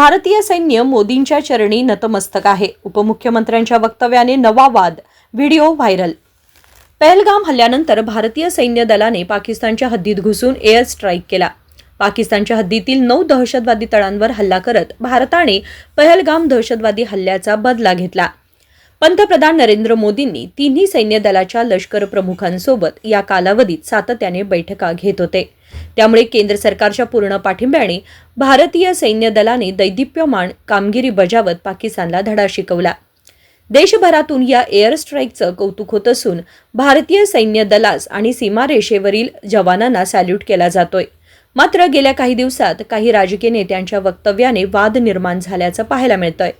भारतीय सैन्य मोदींच्या चरणी नतमस्तक आहे. उपमुख्यमंत्र्यांच्या वक्तव्याने नवा वाद व्हिडिओ व्हायरल. पहलगाम हल्ल्यानंतर भारतीय सैन्य दलाने पाकिस्तानच्या हद्दीत घुसून एअर स्ट्राईक केला. पाकिस्तानच्या हद्दीतील नऊ दहशतवादी तळांवर हल्ला करत भारताने पहलगाम दहशतवादी हल्ल्याचा बदला घेतला. पंतप्रधान नरेंद्र मोदींनी तिन्ही सैन्य दलाच्या लष्कर प्रमुखांसोबत या कालावधीत सातत्याने बैठका घेत होते. त्यामुळे केंद्र सरकारच्या पूर्ण पाठिंब्याने भारतीय सैन्य दलाने दैदिप्यमान कामगिरी बजावत पाकिस्तानला धडा शिकवला. देशभरातून या एअर स्ट्राईकचं कौतुक होत असून भारतीय सैन्य दलास आणि सीमारेषेवरील जवानांना सॅल्यूट केला जातोय. मात्र गेल्या काही दिवसात काही राजकीय नेत्यांच्या वक्तव्याने वाद निर्माण झाल्याचं पाहायला मिळतंय.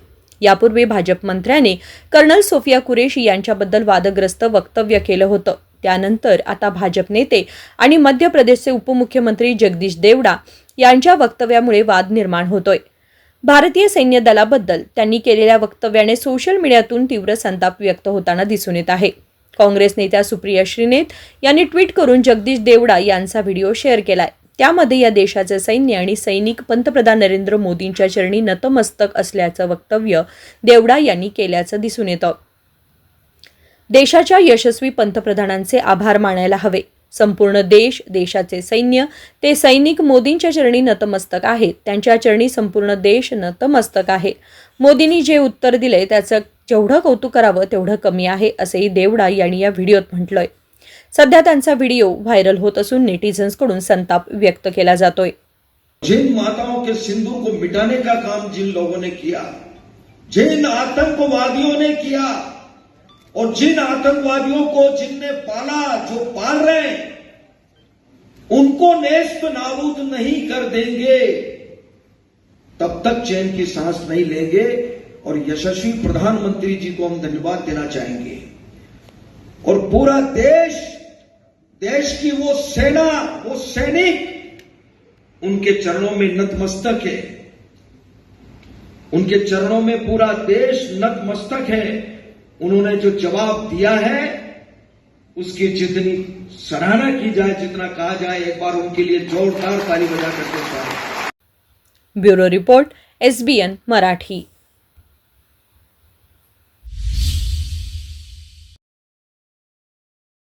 यापूर्वी भाजप मंत्र्याने कर्नल सोफिया कुरेशी यांच्याबद्दल वादग्रस्त वक्तव्य केलं होतं. त्यानंतर आता भाजप नेते आणि मध्य प्रदेशचे उपमुख्यमंत्री जगदीश देवडा यांच्या वक्तव्यामुळे वाद निर्माण होतोय. भारतीय सैन्य दलाबद्दल त्यांनी केलेल्या वक्तव्याने सोशल मीडियातून तीव्र संताप व्यक्त होताना दिसून येत आहे. काँग्रेस नेत्या सुप्रिया श्रीनेत यांनी ट्विट करून जगदीश देवडा यांचा व्हिडिओ शेअर केलाय. त्यामध्ये या देशाचे सैन्य आणि सैनिक पंतप्रधान नरेंद्र मोदींच्या चरणी नतमस्तक असल्याचं वक्तव्य देवडा यांनी केल्याचं दिसून येतं. देशाच्या यशस्वी पंतप्रधानांचे आभार मानायला हवे. संपूर्ण देश देशाचे सैन्य ते सैनिक मोदींच्या चरणी नतमस्तक आहेत त्यांच्या चरणी संपूर्ण देश नतमस्तक आहे. मोदींनी जे उत्तर दिले त्याचं जेवढं कौतुक करावं तेवढं कमी आहे असंही देवडा यांनी या व्हिडिओत म्हटलंय. सध्या त्यांचा व्हिडिओ व्हायरल होत असून नेटिझन्सकडून संताप व्यक्त केला जातोय. जिन माताओं के सिंदूर को मिटाने का काम जिन लोगों ने किया जिन आतंकवादियों ने किया और जिन आतंकवादियों को जिनने पाला जो पाल रहे हैं उनको नेस्त नाबूद नहीं कर देंगे। तब तक चैन की सांस नहीं लेंगे और यशस्वी प्रधानमंत्री जी को हम धन्यवाद देना चाहेंगे। और पूरा देश देश की वो सेना, वो सैनिक उनके चरणों में नतमस्तक है। उनके चरणों में पूरा देश नतमस्तक है। उन्होंने जो जवाब दिया है, उसकी जितनी सराहना की जाए, जितना कहा जाए, एक बार उनके लिए जोरदार ताली बजा करके ब्यूरो रिपोर्ट, एसबीएन मराठी।